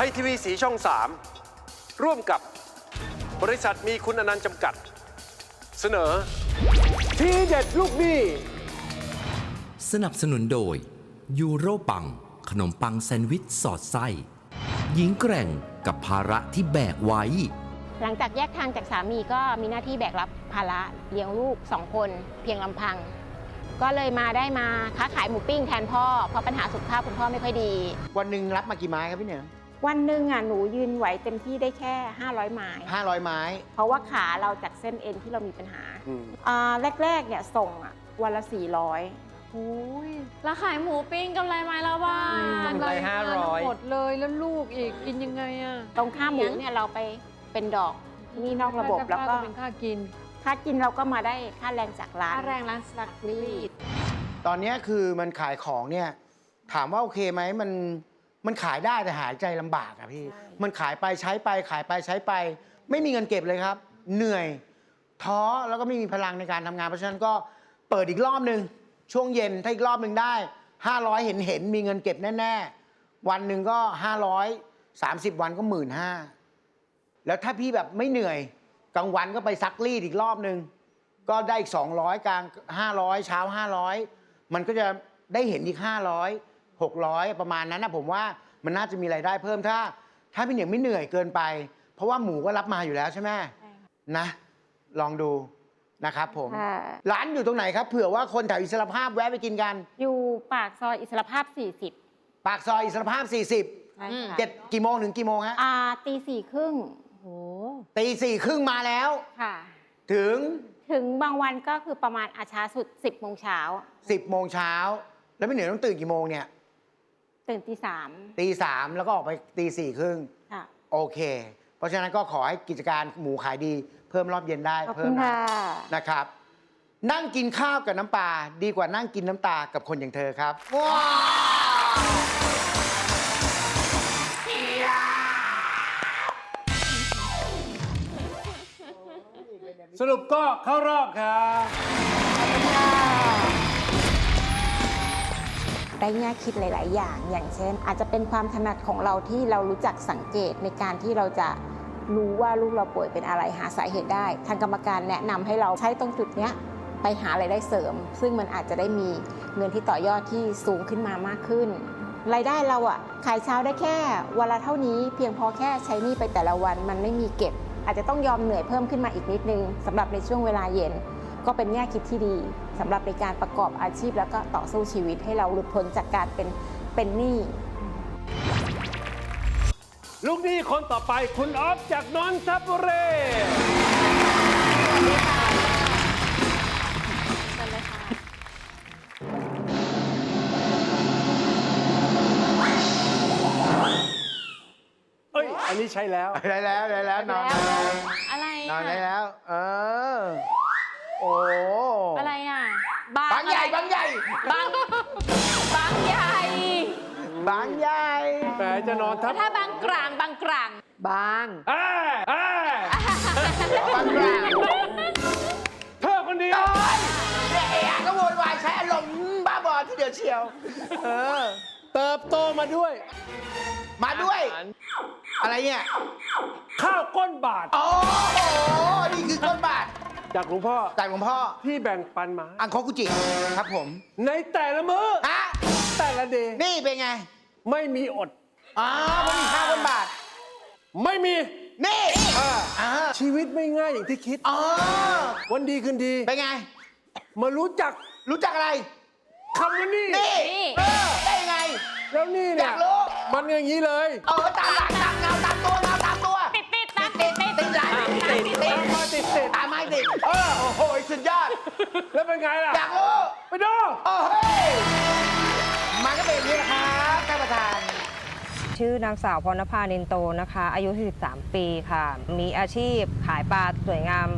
ทยทีวีสีช่อง 3 ร่วมกับบริษัทมีคุณอนันต์จำกัด เสนอ ทีเด็ดลูกหนี้สนับสนุนโดย ยูโรปัง ขนมปังแซนด์วิชสอดไส้ หญิงแกร่งกับภาระที่แบกไว้ หลังจากแยกทางจากสามีก็มีหน้าที่แบกรับภาระเลี้ยงลูกสองคนเพียงลำพัง ก็เลยมาได้มาค้าขายหมูปิ้งแทนพ่อเพราะปัญหาสุขภาพคุณพ่อไม่ค่อยดี วันหนึ่งรับมากี่ไม้ครับพี่เหนือ วันหนึ่งอะหนูยืนไหวเต็มที่ได้แค่ 500 ไม้ห้าร้อยไม้ เพราะว่าขาเราจากเส้นเอ็นที่เรามีปัญหาอืม อ่าแรกๆเนี่ยส่งอะวันละ 400โอ้ยแล้วขายหมูปิ้งกำไรไม้ละบาท กำไรห้าร้อย หมดเลยแล้วลูกอีกกินยังไงอะตรงค่าหมูเนี่ยเราไปเป็นดอกหนี่นอกระบบแล้วก็เป็นค่ากิน ค่ากินเราก็มาได้ค่าแรงจากร้าน ค่าแรงร้านสักรีด ตอนเนี้ยคือมันขายของเนี่ย ถามว่าโอเคไหมมัน มันขายได้แต่หายใจลำบากอะพี่ มันขายไปใช้ไปขายไปใช้ไป ไม่มีเงินเก็บเลยครับ เหนื่อยท้อแล้วก็ไม่มีพลังในการทำงาน เพราะฉะนั้นก็เปิดอีกรอบหนึ่งช่วงเย็นถ้าอีกรอบหนึ่งได้ 500 เห็นเห็นมีเงินเก็บแน่ ๆ วันหนึ่งก็ 500 30 วันก็หมื่นห้าแล้วถ้าพี่แบบไม่เหนื่อยกลางวันก็ไปซักรีดอีกรอบหนึ่งก็ได้อีก 200 กลาง 500 เช้า 500 มันก็จะได้เห็นอีก 500 600 ประมาณนั้นนะผมว่ามันน่าจะมีรายได้เพิ่มถ้า ถ้าพี่เหนียงไม่เหนื่อยเกินไป เพราะว่าหมูก็รับมาอยู่แล้วใช่ไหมนะ ลองดูนะครับผม ค่ะ ร้านอยู่ตรงไหนครับเผื่อว่าคนแถวอิสรภาพแวะไปกินกัน อยู่ปากซอยอิสรภาพ 40ปากซอยอิสรภาพ 40 ใช่ค่ะเจ็ดกี่โมงถึงกี่โมงฮะอ่าตีสี่ครึ่งโอ้ตีสี่ครึ่งมาแล้ว ค่ะ ถึง ถึงบางวันก็คือประมาณอาช้าสุด 10โมงเช้า10โมงเช้าแล้วพี่เหนียวต้องตื่นกี่โมงเนี่ย ตื่นตีสามตีสามแล้วก็ออกไปตีสี่ครึ่งค่ะ โอเค เพราะฉะนั้นก็ขอให้กิจการหมูขายดี เพิ่มรอบเย็นได้ขอบเพิ่คุมณนะค่ะนะครับ นั่งกินข้าวกับน้ำปลาดีกว่านั่งกินน้ำตากับคนอย่างเธอครับว้าวสรุปก็เข้ารอบครับ ได้แง่คิดหลาย ๆ อย่าง อย่างเช่น อาจจะเป็นความถนัดของเราที่เรารู้จักสังเกตในการที่เราจะรู้ว่าลูกเราป่วยเป็นอะไรหาสาเหตุได้ ทางกรรมการแนะนำให้เราใช้ตรงจุดเนี้ยไปหาไรายได้เสริม ซึ่งมันอาจจะได้มีเงินที่ต่อยอดที่สูงขึ้นมามากขึ้นรายได้เราอะขายเช้าได้แค่วันละเท่านี้เพียงพอแค่ใช้นี้ไปแต่ละวันมันไม่มีเก็บ อาจจะต้องยอมเหนื่อยเพิ่มขึ้นมาอีกนิดนึงสำหรับในช่วงเวลาเย็น ก็เป็นแง่คิดที่ดีสำหรับในการประกอบอาชีพแล้วก็ต่อสู้ชีวิตให้เราหลุดพ้นจากการเป็นเป็นหนี้ลูกหนี้คนต่อไปคุณออฟจากนนทบุรีกันเลยค่ะเอ้ย อันนี้ใช่แล้ว ได้แล้วได้แล้วนอนได้แล้วอะไรนอนได้อะแล้ว เออ โอ้อะไรอะ บางบางใหญ่อะไรบางใหญ่บางบางใหญ่บางใหญ่แหมจะนอนทับถ้าบางกลางบางกลาง บางเอ้ยเอ้ยบางกลางเธอคนเดียวโอ้ยเนี่ยเอะก็โวยวายใช้อารมณ์บ้าบอที่เดียวเชียว เออ เติบโตมาด้วย มาด้วย อะไรเนี่ย ข้าวก้นบาท โอ้โห นี่คือต้นบาท จากหลวงพ่อจากหลวงพ่อที่แบ่งปันมา อังโคกุจิครับผม ในแต่ละมื้อฮะแต่ละเดย์นี่เป็นไงไม่มีอด อ๋อมันมีข้าวต้นบาท ไม่มีนี่อ่าอ่าชีวิตไม่ง่ายอย่างที่คิด อ๋อ วันดีคืนดี เป็นไง มารู้จักรู้จักอะไร คำว่านี่ นี่นี่ เออได้ยังไง แล้วนี่เนี่ยอยากรู้ มันอย่างนี้เลย เออตามหลังตามเงาตามตัวเงาตามตัวติดติดตามติดติดติดหลังติดติดมา ติดติดตามไม่ติดเออโอ้โหสุดยอดแล้วเป็นไงล่ะ อยากรู้ไปดูโอ้เฮ้ยมันก็เป็นอย่างนี้แหละครับท่านประธานชื่อนางสาวพรณภานินโตนะคะ อายุ 43 ปีค่ะ มีอาชีพขายปลาสวยงาม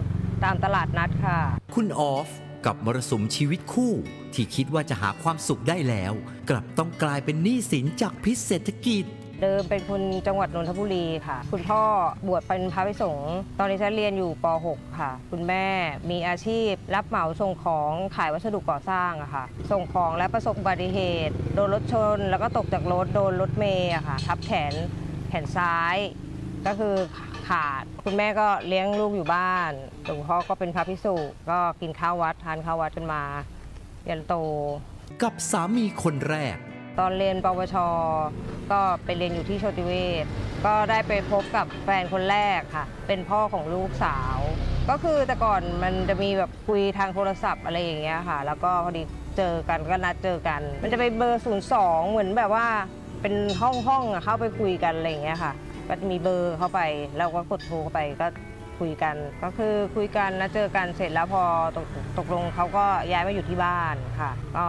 ตามตลาดนัดค่ะ คุณออฟกับมรสุมชีวิตคู่ ที่คิดว่าจะหาความสุขได้แล้ว กลับต้องกลายเป็นหนี้สินจากพิษเศรษฐกิจ เดิมเป็นคนจังหวัดนนทบุรีค่ะ คุณพ่อบวชเป็นพระภิกษุสงฆ์ตอนนี้ฉันเรียนอยู่ป .6 ค่ะ คุณแม่มีอาชีพ รับเหมาส่งของขายวัสดุก่อสร้างอะค่ะ ส่งของและประสบอุบัติเหตุ โดนรถชน แล้วก็ตกจากรถโดนรถเมย์อะค่ะทับแขนแขนซ้ายก็คือขาดคุณแม่ก็เลี้ยงลูกอยู่บ้านหลวงพ่อก็เป็นพระพิสุก็กินข้าววัดทานข้าววัดกันมายันโต กับสามีคนแรก ตอนเรียนปวช ก็ไปเรียนอยู่ที่โชติเวศก็ได้ไปพบกับแฟนคนแรกค่ะ เป็นพ่อของลูกสาว ก็คือแต่ก่อนมันจะมีแบบคุยทางโทรศัพท์อะไรอย่างเงี้ยค่ะ แล้วก็พอดีเจอกันก็นัดเจอกัน มันจะไปเบอร์02เหมือนแบบว่าเป็นห้องห้องๆอะเข้าไปคุยกันอะไรอย่างเงี้ยค่ะ ก็จะมีเบอร์เข้าไปเราก็กดโทรเข้าไปก็คุยกัน ก็คือคุยกันแล้วเจอกันเสร็จแล้วพอตกตกลงเขาก็ย้ายมาอยู่ที่บ้านค่ะ ก็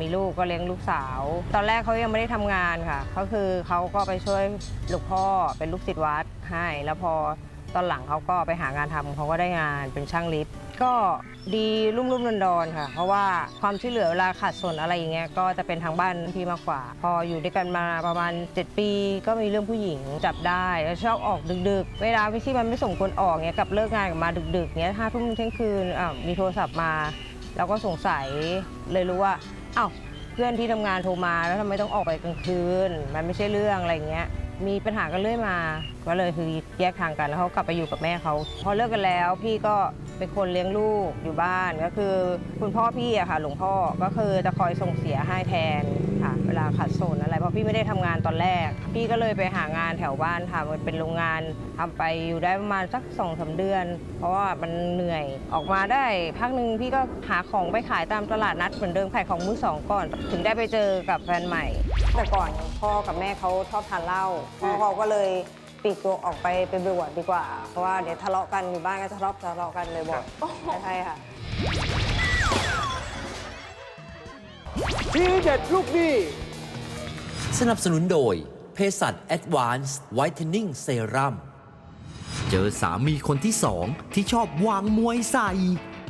มีลูกก็เลี้ยงลูกสาว ตอนแรกเขายังไม่ได้ทำงานค่ะก็คือเขาก็ไปช่วยหลวงพ่อเป็นลูกศิษย์วัดให้ แล้วพอตอนหลังเขาก็ไปหางานทำเขาก็ได้งานเป็นช่างลิฟต์ก็ดีรุ่มรุ่มดอนดอนค่ะ เพราะว่าความช่วยเหลือเวลาขาดส่วนอะไรอย่างเงี้ยก็จะเป็นทางบ้านพี่มากกว่า พออยู่ด้วยกันมาประมาณ 7 ปี ก็มีเรื่องผู้หญิงจับได้แล้วชอบออกดึก ๆ เวลาที่มันไม่สมควรออกเงี้ยกับเลิกงานกลับมาดึกๆเงี้ยห้าทุ่มเที่ยงคืนมีโทรศัพท์มาเราก็สงสัยเลยรู้ว่า อ้าวเพื่อนที่ทำงานโทรมาแล้วทำไมต้องออกไปกลางคืน มันไม่ใช่เรื่องอะไรเงี้ย มีปัญหากันเรื่อยมา ก็เลยคือแยกทางกันแล้วเขากลับไปอยู่กับแม่เขา พอเลิกกันแล้วพี่ก็ เป็นคนเลี้ยงลูกอยู่บ้านก็คือ คุณพ่อพี่อะค่ะ หลวงพ่อก็คือจะคอยส่งเสียให้แทนค่ะ เวลาขัดสนอะไรเพราะพี่ไม่ได้ทำงานตอนแรก พี่ก็เลยไปหางานแถวบ้านทำมันเป็นโรงงานทำไปอยู่ได้ประมาณสักสองสาเดือน เพราะว่ามันเหนื่อยออกมาได้พักหนึ่งพี่ก็หาของไปขายตามตลาดนัดเหมือนเดิมขายของมือสองก่อน ถึงได้ไปเจอกับแฟนใหม่ แต่ก่อนพ่อกับแม่เขาชอบทานเหล้าพ่อเขาก็เลย ปลีกตัวออกไปไปบวชดีกว่า เพราะว่าเดี๋ยวทะเลาะกันอยู่บ้านก็ทะเลาะทะเลาะกันเลยบอกใช่ค่ะ ทีเด็ดลูกหนี้สนับสนุนโดยเภสัช Advanced Whitening Serum เจอสามีคนที่สองที่ชอบวางมวยใส่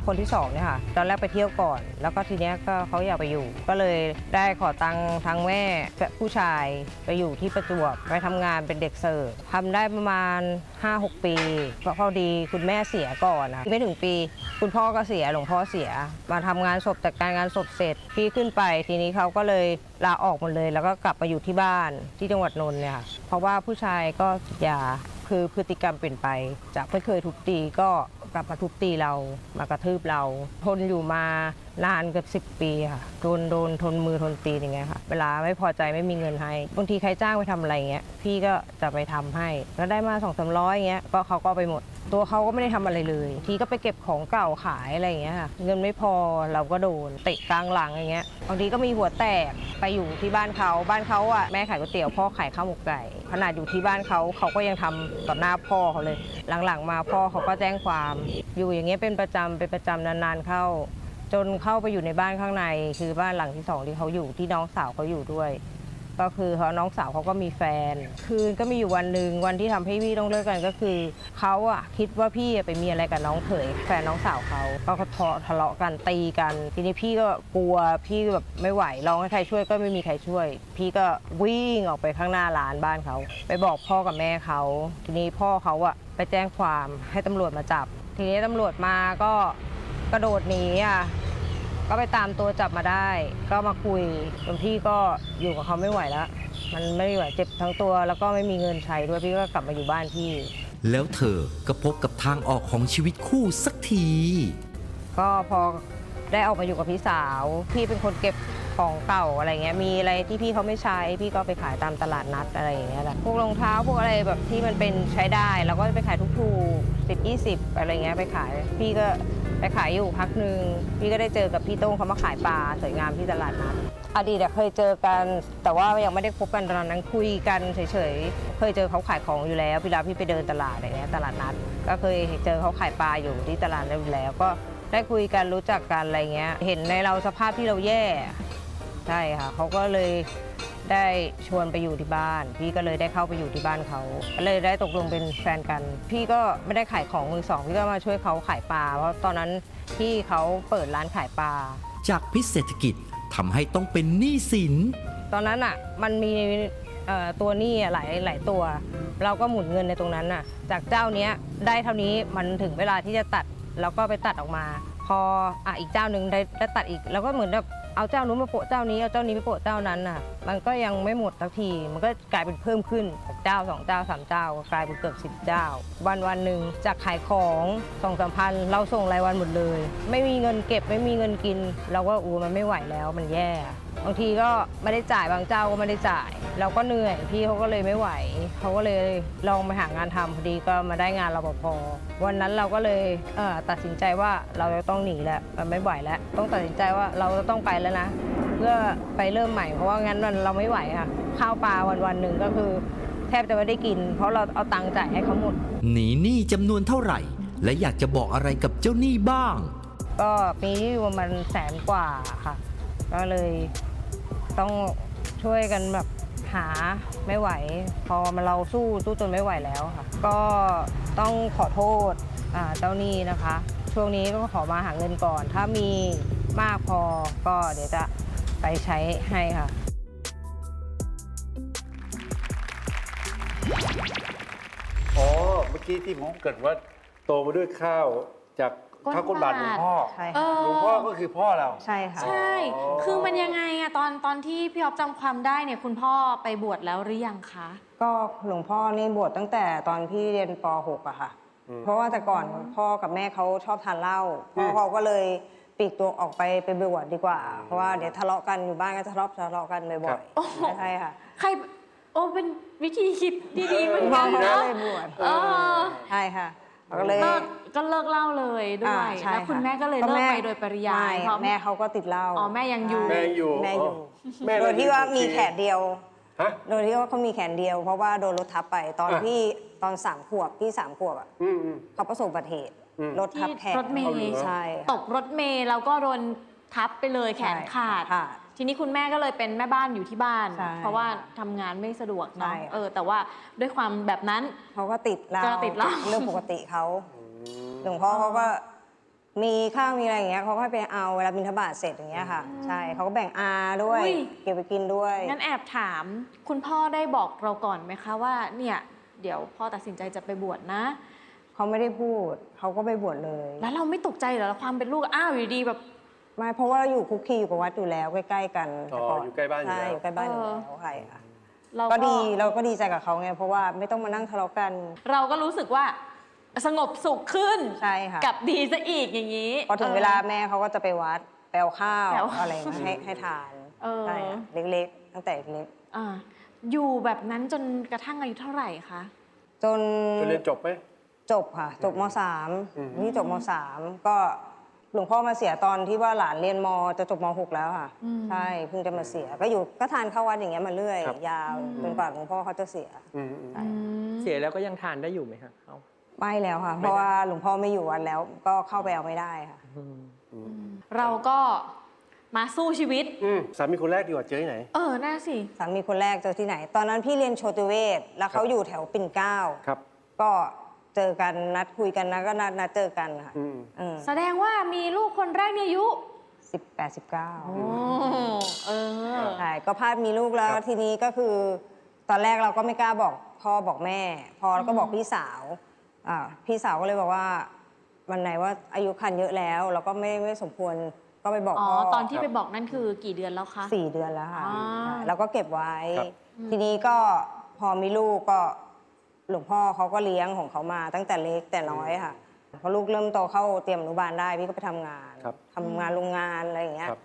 คนที่สองเนี่ยค่ะ ตอนแรกไปเที่ยวก่อน แล้วก็ทีเนี้ยก็เขาอยากไปอยู่ ก็เลยได้ขอตังค์ทางแม่ผู้ชายไปอยู่ที่ประจวบไปทำงานเป็นเด็กเสิร์ฟทำได้ประมาณ 5-6 ปีเพราะพอดีคุณแม่เสียก่อนนะไม่ถึงปี คุณพ่อก็เสียหลวงพ่อเสีย มาทำงานศพจัดการงานศพเสร็จพี่ขึ้นไปทีนี้เขาก็เลยลาออกหมดเลย แล้วก็กลับมาอยู่ที่บ้านที่จังหวัดนนท์เนี่ยค่ะเพราะว่าผู้ชายก็ติดยาคือพฤติกรรมเปลี่ยนไป จากไม่เคยทุบตีก็ กลับมาทุบตีเรามากระทืบเราทนอยู่มานานเกือบสิบปีค่ะโดนโดนทนมือทนตีอย่างเงี้ยค่ะ เวลาไม่พอใจไม่มีเงินให้บางทีใครจ้างไปทำอะไรเงี้ยพี่ก็จะไปทำให้แล้วได้มาสองสามร้อยเงี้ยก็เขาก็ไปหมด ตัวเขาก็ไม่ได้ทำอะไรเลย ทีก็ไปเก็บของเก่าขายอะไรอย่างเงี้ยค่ะ เงินไม่พอเราก็โดนเตะกลางหลังอย่างเงี้ย บางทีก็มีหัวแตกไปอยู่ที่บ้านเขา บ้านเขาอะแม่ขายก๋วยเตี๋ยวพ่อขายข้าวหมกไก่ ขนาดอยู่ที่บ้านเขาเขาก็ยังทำต่อหน้าพ่อเขาเลย หลังๆ มาพ่อเขาก็แจ้งความ อยู่อย่างเงี้ยเป็นประจำเป็นประจำนานๆเข้า จนเข้าไปอยู่ในบ้านข้างใน คือบ้านหลังที่สองที่เขาอยู่ที่น้องสาวเขาอยู่ด้วย ก็คือเขาน้องสาวเขาก็มีแฟน คือก็มีอยู่วันหนึ่งวันที่ทำให้พี่ต้องเลิกกันก็คือเขาอะคิดว่าพี่ไปมีอะไรกับน้องเขยแฟนน้องสาวเขาก็ทะทะเลาะกันตีกัน ทีนี้พี่ก็กลัวพี่แบบไม่ไหวร้องให้ใครช่วยก็ไม่มีใครช่วย พี่ก็วิ่งออกไปข้างหน้าร้านบ้านเขา ไปบอกพ่อกับแม่เขาทีนี้พ่อเขาอะไปแจ้งความให้ตำรวจมาจับ ทีนี้ตำรวจมาก็กระโดดหนีอะ ก็ไปตามตัวจับมาได้ ก็มาคุยจนพี่ก็อยู่กับเขาไม่ไหวแล้ว มันไม่ไหวเจ็บทั้งตัว แล้วก็ไม่มีเงินใช้ด้วยพี่ก็กลับมาอยู่บ้านพี่ แล้วเธอก็พบกับทางออกของชีวิตคู่สักที ก็พอได้ออกมาอยู่กับพี่สาว พี่เป็นคนเก็บของเก่าอะไรเงี้ย มีอะไรที่พี่เขาไม่ใช้ พี่ก็ไปขายตามตลาดนัดอะไรอย่างเงี้ยแหละ พวกรองเท้าพวกอะไรแบบที่มันเป็นใช้ได้เราก็ไปขายทุกๆสิบยี่สิบอะไรเงี้ยไปขาย พี่ก็ ไปขายอยู่พักหนึ่งพี่ก็ได้เจอกับพี่โต้งเขามาขายปลาสวยงามที่ตลาดนัดอดีตเคยเจอกันแต่ว่ายังไม่ได้คบกันตอนนั้นคุยกันเฉยๆ เคยเจอเขาขายของอยู่แล้วเวลาพี่ไปเดินตลาดอะไรเงี้ยตลาดนัด ก็เคยเจอเขาขายปลาอยู่ที่ตลาดนั้นอยู่แล้ว ก็ได้คุยกันรู้จักกันอะไรเงี้ย เห็นในเราสภาพที่เราแย่ใช่ค่ะเขาก็เลย ได้ชวนไปอยู่ที่บ้าน พี่ก็เลยได้เข้าไปอยู่ที่บ้านเขาก็เลยได้ตกลงเป็นแฟนกัน พี่ก็ไม่ได้ขายของมือสองพี่ก็มาช่วยเขาขายปลาเพราะตอนนั้นที่เขาเปิดร้านขายปลาจากพิษเศรษฐกิจทำให้ต้องเป็นหนี้สิน ตอนนั้นอะมันมีเอ่อตัวหนี้อะหลายหลายตัว เราก็หมุนเงินในตรงนั้นน่ะ จากเจ้าเนี้ยได้เท่านี้มันถึงเวลาที่จะตัดเราก็ไปตัดออกมา พออะอีกเจ้าหนึ่งได้ได้ตัดอีกเราก็เหมือนแบบ เอาเจ้านู้นมาโปะเจ้านี้เอาเจ้านี้ไปโปะเจ้านั้นน่ะ มันก็ยังไม่หมดสักที มันก็กลายเป็นเพิ่มขึ้นเจ้าสองเจ้าสามเจ้ากลายเป็นเกือบสิบเจ้า วันวันหนึ่งจากขายของสองสามพันเราส่งรายวันหมดเลย ไม่มีเงินเก็บไม่มีเงินกิน เราก็อูมันไม่ไหวแล้วมันแย่ บางทีก็ไม่ได้จ่ายบางเจ้าก็ไม่ได้จ่าย เราก็เหนื่อยพี่เขาก็เลยไม่ไหวเขาก็เลยลองไปหางานทำพอดีก็มาได้งานรปภวันนั้นเราก็เลยเอ่อตัดสินใจว่าเราจะต้องหนีแล้วมันไม่ไหวแล้ว ต้องตัดสินใจว่าเราจะต้องไปแล้วนะ เพื่อไปเริ่มใหม่เพราะว่างั้นมันเราไม่ไหวค่ะข้าวปลาวันวันๆหนึ่งก็คือแทบจะไม่ได้กิน เพราะเราเอาตังค์จ่ายให้เขาหมดหนีหนี้จำนวนเท่าไหร่ และอยากจะบอกอะไรกับเจ้าหนี้บ้าง ก็ปีนี้อยู่ประมาณแสนกว่าค่ะ ก็เลย ต้องช่วยกันแบบหาไม่ไหว พอมาเราสู้สู้จนไม่ไหวแล้วค่ะ ก็ต้องขอโทษเจ้าหนี้นะคะ ช่วงนี้ก็ขอมาหาเงินก่อน ถ้ามีมากพอก็เดี๋ยวจะไปใช้ให้ค่ะอ๋อเมื่อกี้ที่ผมเกิดว่าโตมาด้วยข้าวจาก ก้นข้าวก้นบาทหลวงพ่อใช่เอค่ะอหลวงพ่อก็คือพ่อเรา ใช่ค่ะ ใช่ อ๋อ คือมันยังไงอะตอนตอนที่พี่อ๊อฟจำความได้เนี่ยคุณพ่อไปบวชแล้วหรือยังคะ ก็หลวงพ่อนี่บวชตั้งแต่ตอนพี่เรียนป .6 อะค่ะเพราะว่าแต่ก่อนพ่อกับแม่เขาชอบทานเหล้าพ่อเขาก็เลยปลีกตัวออกไปไปบวชดีกว่า เพราะว่าเดี๋ยวทะเลาะกันอยู่บ้านก็ทะเลาะทะเลาะกันบ่ครัอยบๆใช่ค่ะ ใคร โอ้เป็นวิธีคิดดีๆเหมือนพ่อกันเขาก็นะเลยบวชเออ ใช่ค่ะ เขาก็เลย เลิกก็เลิกเหล่าเลยด้วอ่ายใช่แล้วคุณะแม่ก็เลยเลิกไปโดยปริยายไม่เพราะ แม่เขาก็ติดเหล้าอ๋อแม่ยังอยู่ แม่ยังอยู่แม่อยู่แม่โดยที่ว่ามีแขนเดียว ฮะ โดยที่ว่าเขามีแขนเดียว เพราะว่าโดนรถทับไปตอนอะ พี่ตอนสามขวบพี่สามขวบอะอืมอืม เขาประสบอุบัติเหตุอืม รถทับที่แขนรถเมเอาเหรย์อใช่ตกรถเมย์แล้วก็โดนทับไปเลยแขนขาดค่ะ ทีนี้คุณแม่ก็เลยเป็นแม่บ้านอยู่ที่บ้าน ใช่เพราะว่าทำงานไม่สะดวกใช่เนาะค่ะ เออ แต่ว่าด้วยความแบบนั้น เขาก็ติดเหล้าก็ติดเหล้าเรื่องปกติเขาหลวงพ่อเขาก็มีข้าวมีอะไรอย่างเงี้ยเขาก็ให้ไปเอาเวลาบิณฑบาตเสร็จอย่างเงี้ยค่ะ ใช่เขาก็แบ่งอาด้วย อุ้ย เก็บไปกินด้วย งั้นแอบถาม คุณพ่อได้บอกเราก่อนไหมคะว่า เนี่ย เดี๋ยวพ่อตัดสินใจจะไปบวชนะ เขาไม่ได้พูด เขาก็ไปบวชเลย แล้วเราไม่ตกใจเหรอความเป็นลูกอ้าวอยู่ดีแบบ ไม่เพราะว่าเราอยู่คุกคีอยู่กับวัดอยู่แล้วใกล้ๆกันอ๋อแต่ก่อยู่ใกล้บ้านอยู่ใช่แล้ว อยู่ใกล้บ้านอยู่เออแล้วใช่ค่ะเราก็ดีเราก็ดีใจกับเขาไงเพราะว่าไม่ต้องมานั่งทะเลาะกันเราก็รู้สึกว่าสงบสุขขึ้น ใช่ค่ะกับดีซะอีกอย่างนี้ พอถึงเวลาแม่เขาก็จะไปวัดไปเอาข้าวไปเอาอะไรมาให้ให้ทานเออ ใช่ค่ะเล็กๆ ตั้งแต่เล็กอ่าอยู่แบบนั้นจนกระทั่งอายุเท่าไหร่คะ จนจะเรียนจบไหม จบค่ะ จบมสามอืม นี่จบมสามก็ หลวงพ่อมาเสียตอนที่ว่าหลานเรียนมจะจบมหกแล้วค่ะใช่เพิ่งจะมาเสีย ก็อยู่ก็ทานข้าววัดอย่างเงี้ยมาเรื่อย ครับ ยาวจนกว่าหลวงพ่อเขาจะเสีย อืมอืม อืมเสียแล้วก็ยังทานได้อยู่ไหมครับเอาไม่แล้วค่ะ เพราะว่าหลวงพ่อไม่อยู่วัดแล้วก็เข้าไปเอาไม่ได้ค่ะเราก็มาสู้ชีวิต อืมสามีคนแรกดีกว่าเจอที่ไหน เออ น่าสิ สามีคนแรกเจอที่ไหน ตอนนั้นพี่เรียนโชติเวศแล้วเขาอยู่แถวปิ่นเกล้า ครับ ก็ เจอกันนัดคุยกันนะก็นัดนัดเจอกันค่ะอืมอืมแสดงว่ามีลูกคนแรกเนี่ยอายุสิบแปดสิบเก้าโอ้เออ ใช่ก็พลาดมีลูกแล้วทีนี้ก็คือ ตอนแรกเราก็ไม่กล้าบอกพ่อบอกแม่ พอเราก็บอกพี่สาวอ่าพี่สาวก็เลยบอกว่าวันไหนว่าอายุคันเยอะแล้ว เราก็ไม่ไม่สมควรก็ไปบอกอ๋อ พ่อตอนที่ไปบอกนั่นคือกี่เดือนแล้วคะ สี่เดือนแล้วค่ะอ่า ใช่เราก็เก็บไว้ ครับ ทีนี้ก็พอมีลูกก็ หลวงพ่อเขาก็เลี้ยงของเขามาตั้งแต่เล็กแต่น้อยค่ะพอลูกเริ่มโตเข้าเตรียมอนุบาลได้พี่ก็ไปทำงานครับทำงานโรงงานอะไรอย่างเงี้ยครับ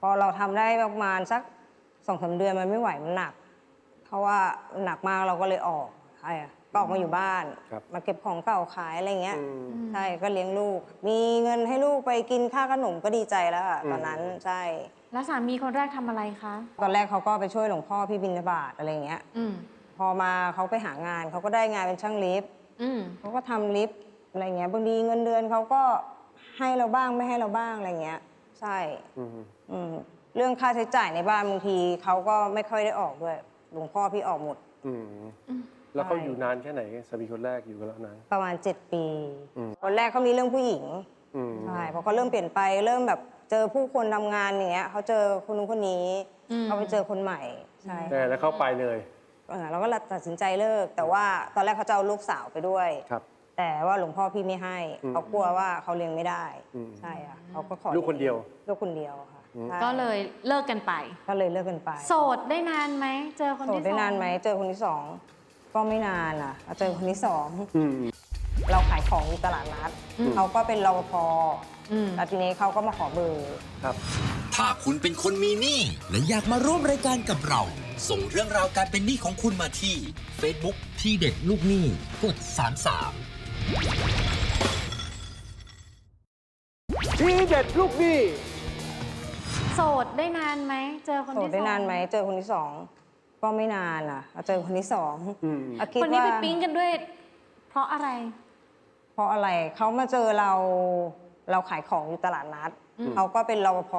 พอเราทำได้ประมาณสักสองสามเดือนมันไม่ไหวมันหนัก เพราะว่ามันหนักมากเราก็เลยออกใช่อะก็ออกมาอยู่บ้านครับมาเก็บของเก่าขายอะไรเงี้ยอืมใช่ก็เลี้ยงลูก มีเงินให้ลูกไปกินค่าขนมก็ดีใจแล้วอะอืมตอนนั้นใช่แล้วสามีคนแรกทำอะไรคะตอนแรกเขาก็ไปช่วยหลวงพ่อพี่บิณฑบาตอะไรเงี้ยอืม พอมาเขาไปหางานเขาก็ได้งานเป็นช่างลิฟต์อืมเขาก็ทำลิฟต์อะไรเงี้ยบางทีเงินเดือนเขาก็ให้เราบ้างไม่ให้เราบ้างอะไรเงี้ย ใช่อืมอืมเรื่องค่าใช้จ่ายในบ้านบางทีเขาก็ไม่ค่อยได้ออกด้วยหลวงพ่อพี่ออกหมด อืมแล้วเขาใช่อยู่นานแค่ไหนสามีคนแรกอยู่กันแล้วนาน ประมาณ 7 ปีอืมคนแรกเขามีเรื่องผู้หญิงอืมใช่พอเขาเริ่มเปลี่ยนไปเริ่มแบบเจอผู้คนทำงานอย่างเงี้ยเขาเจอคนนู้นคนนี้อืม เขาไปเจอคนใหม่ใช่แต่แล้วเข้าไปเลย เออเราก็ตัดสินใจเลิก แต่ว่าตอนแรกเขาจะเอาลูกสาวไปด้วย ครับ แต่ว่าหลวงพ่อพี่ไม่ให้ อืมเขากลัวว่าเขาเลี้ยงไม่ได้ อืมใช่ค่ะเขาก็ขอลูกคนเดียวลูกคนเดียวค่ะใช่ก็เลยเลิกกันไป ก็เลยเลิกกันไปโสดได้นานไหม เจอคนโสดที่ได้สองนานไหมเจอคนที่สองก็ไม่นานอะเจอคนที่สองอืม เราขายของอยู่ตลาดนัดอืม เขาก็เป็นรปภอืม แล้วทีนี้เขาก็มาขอเบอร์ ถ้าคุณเป็นคนมีหนี้และอยากมาร่วมรายการกับเรา ส่งเรื่องราวการเป็นหนี้ของคุณมาที่ Facebook ที่เด็ดลูกหนี้กด33ทีเด็ดลูกหนี้โสดได้นานไหมเจอคนโสที่ดสองได้นานไหมเจอคนที่สองก็ไม่นานอะเจอคนที่สองอืมอะคิดคนนี้ว่าไปปิ๊งกันด้วย เพราะอะไร เพราะอะไรเขามาเจอเราเราขายของอยู่ตลาดนัดอืม เขาก็เป็นรปภ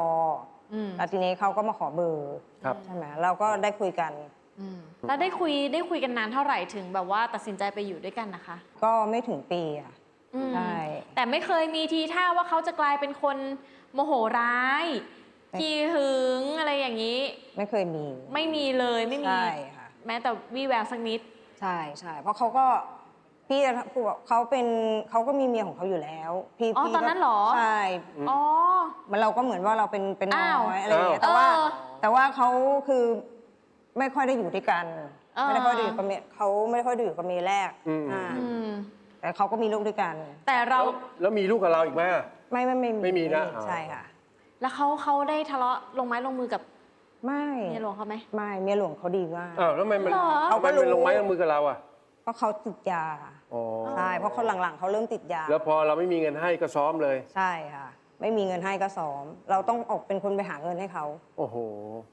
อืมแล้วทีนี้เขาก็มาขอเบอร์ครับ ใช่ไหมเราก็ได้คุยกันอืมแล้วได้คุยได้คุยกันนานเท่าไหร่ถึงแบบว่าตัดสินใจไปอยู่ด้วยกันนะคะ ก็ไม่ถึงปีอะอืมใช่แต่ไม่เคยมีทีท่าว่าเขาจะกลายเป็นคนโมโหร้ายไม่ขี้หึงอะไรอย่างนี้ ไม่เคยมี ไม่มีเลยไม่มีใช่ค่ะแม้แต่วี่แววสักนิด ใช่ใช่เพราะเขาก็พี่จะพูดว่าเขาเป็นเขาก็มีเมียของเขาอยู่แล้ว พี่อ๋อพี่ตอนนั้นเหรอใช่อ๋อ มันเราก็เหมือนว่าเราเป็นเป็นน้อ้าวอยอะไรอย่างเงี้ยแต่ว่าเออแต่ว่าเขาคือไม่ค่อยได้อยู่ด้วยกัน เออ ไม่ได้ค่อยได้อยู่กับเมียเขาไม่ค่อยได้อยู่กับเมียแรกอืม อ่าอืมแต่เขาก็มีลูกด้วยกัน แต่เราแล้วแล้วมีลูกกับเราอีกไหม ไม่ไม่ไม่ไม่มีนะใช่ค่ะ แล้วเขาเขาได้ทะเลาะลงไม้ลงมือกับไม่เมียหลวงเขาไหม ไม่เมียหลวงเขาดีมาก อ้าวแล้วทำไมมันเหรอเขาก็เป็นลงไม้ลงมือกับเราอะเพราะเขาติดยาอ๋อใช่เพราะเขาหลังๆเขาเริ่มติดยาแล้วพอเราไม่มีเงินให้ก็ซ้อมเลย ใช่ค่ะ ไม่มีเงินให้ก็ซ้อม เราต้องออกเป็นคนไปหาเงินให้เขาโอ้โห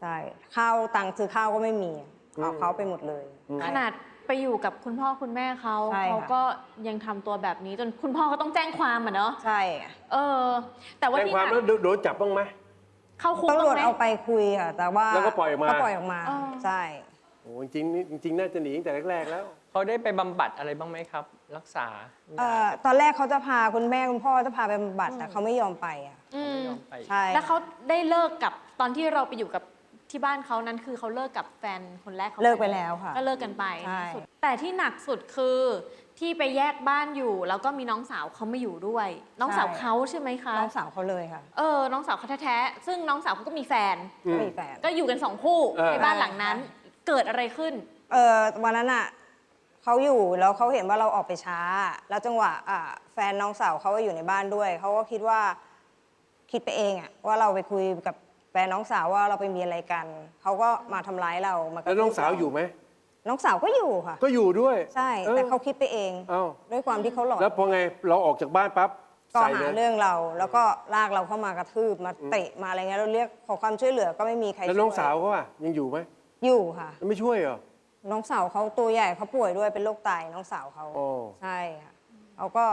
ใช่ข้าวตังค์ซื้อข้าวก็ไม่มีเอาอืมเขาไปหมดเลย ขนาดไปอยู่กับคุณพ่อคุณแม่เขาใช่ค่ะ เขาก็ยังทำตัวแบบนี้จนคุณพ่อก็ต้องแจ้งความอะเนาะใช่เออ แต่ว่าแจ้งที่ความหนักแล้วโดโดนจับบ้างไหม เข้าคุกตำรวจบ้งไหม เอาไปคุยค่ะ แต่ว่าแล้วก็ปล่อยออกมา ก็ปล่อยออกมา อ๋อ ใช่ โอ้จริงๆนี่จริงๆน่าจะหนีตั้งแต่แรกๆแล้ว เขาได้ไปบำบัดอะไรบ้างไหมครับ รักษาเอ่อตอนแรกเขาจะพาคุณแม่คุณพ่อจะพาไปบำบัดแต่เขาไม่ยอมไปอะอืมไม่ยอมไปใช่แล้วเขาได้เลิกกับตอนที่เราไปอยู่กับที่บ้านเขานั้นคือเขาเลิกกับแฟนคนแรกเขาเลิกไปแล้วค่ะ ก็เลิกกันไปใช่สุดแต่ที่หนักสุดคือที่ไปแยกบ้านอยู่ แล้วก็มีน้องสาวเขามาอยู่ด้วย น้องสาวเขาใช่ไหมคะน้องสาวเขาเลยค่ะเออน้องสาวเขาแท้ๆซึ่งน้องสาวเขาก็มีแฟน อืมก็มีแฟน ก็อยู่กันสองคู่เออ ในบ้านหลังนั้น เกิดอะไรขึ้น เออวันนั้นอะ เขาอยู่แล้วเขาเห็นว่าเราออกไปช้า แล้วจังหวะอะแฟนน้องสาวเขาก็อยู่ในบ้านด้วยเขาก็คิดว่าคิดไปเองอะว่าเราไปคุยกับแฟนน้องสาวว่าเราไปมีอะไรกันเขาก็มาทำร้ายเรามากระแล้วทืบน้องสาวอยู่ไหม น้องสาวก็อยู่ค่ะ ก็อยู่ด้วยใช่ออแต่เขาคิดไปเอง เอ้าด้วยความที่เขาหลอน แล้วพอไงเราออกจากบ้านปั๊บก็ใส่หาเลยเรื่องเราแล้วก็ลากเราเข้ามากระทืบมาเตะมาอะไรเงี้ยเราเรียกขอความช่วยเหลือก็ไม่มีใครแล้วน้องช่ยสาวเขาอะยังอยู่ไหมอยู่ค่ะ แล้วไม่ช่วยเหรอ น้องสาวเขาตัวใหญ่เขาป่วยด้วยเป็นโรคไตน้องสาวเขาโอ้ ใช่ค่ะเขาก็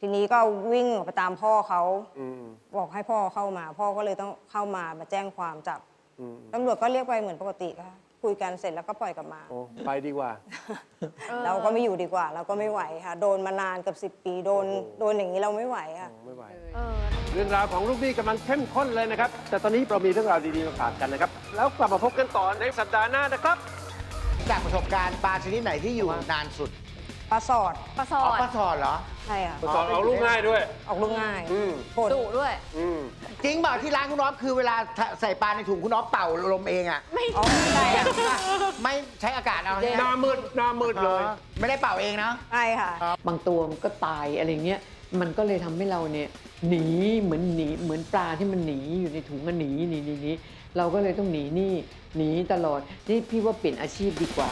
ทีนี้ก็วิ่งออกไปตามพ่อเขาอืมบอกให้พ่อเข้ามา พ่อก็เลยต้องเข้ามามาแจ้งความจับอืมตำรวจก็เรียกไปเหมือนปกติค่ะคุยกันเสร็จแล้วก็ปล่อยกลับมา โอ้ไปดีกว่า เราก็ไม่อยู่ดีกว่า เราก็ไม่ไหวค่ะ โดนมานานเกับสิบปีโดนโอ้โหโดนอย่างนี้เราไม่ไหวค่ะ ไม่ไหว เออ เรื่องราวของลูกหนี้กำลังเข้มข้นเลยนะครับ แต่ตอนนี้เรามีเรื่องราวดีๆมาฝากกันนะครับ แล้วกลับมาพบกันต่อในสัปดาห์หน้านะครับ จากประสบการณ์ปลาชนิดไหนที่อยู่นานสุดปลาสอดปลาสออ๋อดปลาสอดเหรอ ใช่ค่ะสอนเอาลูกง่ายด้วย ออกลูกง่ายอืมโคตรดุด้วย อืมจริงเปล่าที่ร้านคุณอ๊อฟคือเวลาใส่ปลาในถุงคุณอ๊อฟเป่าลมเองอะ ไม่อ๋อไม่ได้อะไม่ใช้อากาศเอาหใช่ไหมน้ามืดหน้ามืดเลยอ๋อไม่ได้เป่าเองนะ ใช่ค่ะ บางตัวมันก็ตายอะไรเงี้ย มันก็เลยทำให้เราเนี่ยหนีเหมือนหนีเหมือนปลาที่มันหนีอยู่ในถุงก็หนีหนีหนีหนีเราก็เลยต้องหนีหนี่ หนีตลอดนี่พี่ว่าเปลี่ยนอาชีพดีกว่า